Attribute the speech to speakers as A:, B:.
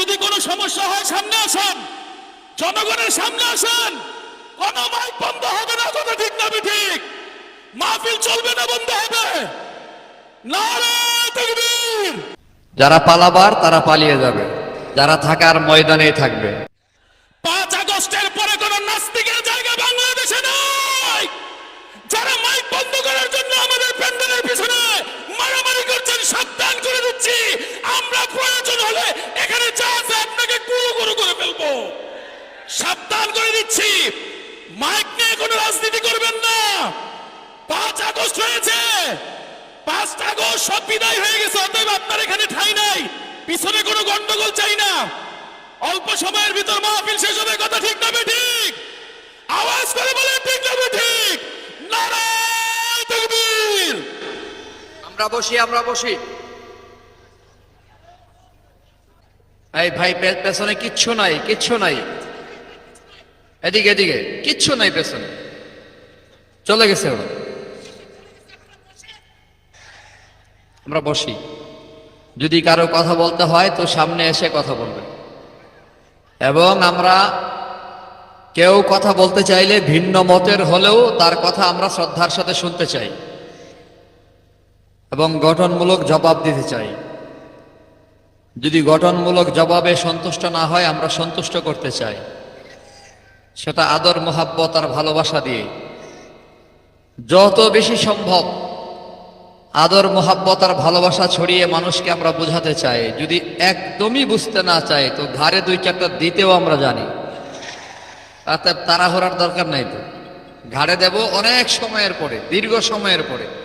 A: যদি কোনো সমস্যা হয় সামনে আসেন। জনগণের সামনে আসেন। কোন মাইক বন্ধ হবে না কথা ঠিক না ঠিক। মাহফিল চলবে না বন্ধ হবে।
B: যারা পালাবার তারা পালিয়ে যাবে। যারা থাকার ময়দানেই থাকবে।
A: পাঁচ আগস্টের পরে কোন নাস্তিকের জায়গা বাংলাদেশে নাই। যারা মাইক বন্ধ করার জন্য আমাদের প্যান্ডেলের পিছনে মারামারি করছেন সাবধান করে দিচ্ছি। সাবধান করে দিচ্ছি। মাইক নিয়ে কোনো রাজনীতি করবেন না। পাঁচ আগস্ট হয়েছে। পাঁচ আগস্ট সব বিদায় হয়ে গেছে, অতএব আপনার এখানে ঠাই নাই। পিছনে কোনো গন্ডগোল চাই না। অল্প সময়ের ভিতর মাহফিল শেষ হবে, কথা ঠিক না ঠিক? আওয়াজ করে বলে ঠিক না ঠিক? নারায়
B: আমরা বসি আমরা বসি। এই ভাই পেছনে কিচ্ছু নাই কিচ্ছু নাই। এদিকে এদিকে, কিচ্ছু নাই পেছনে। চলে গেছে আমরা বসি। যদি কারও কথা বলতে হয়, তো সামনে এসে কথা বলবে। এবং আমরা কেউ কথা বলতে চাইলে ভিন্ন মতের হলেও তার কথা আমরা শ্রদ্ধার সাথে শুনতে চাই এবং গঠনমূলক জবাব দিতে চাই। যদি গঠনমূলক জবাবে সন্তুষ্ট না হয়, আমরা সন্তুষ্ট করতে চাই। সেটা আদর, মোহাব্বত আর ভালোবাসা দিয়ে। যত বেশি সম্ভব আদর, মোহাব্বত আর ভালোবাসা ছড়িয়ে মানুষকে আমরা বোঝাতে চাই। যদি একদমই বুঝতে না চাই, তো ঘাড়ে দুই চারটা দিতেও আমরা জানি। তাতে তাড়াহুড়ার দরকার নাই তো। ঘাড়ে দেব অনেক সময়ের পরে, দীর্ঘ সময়ের পরে।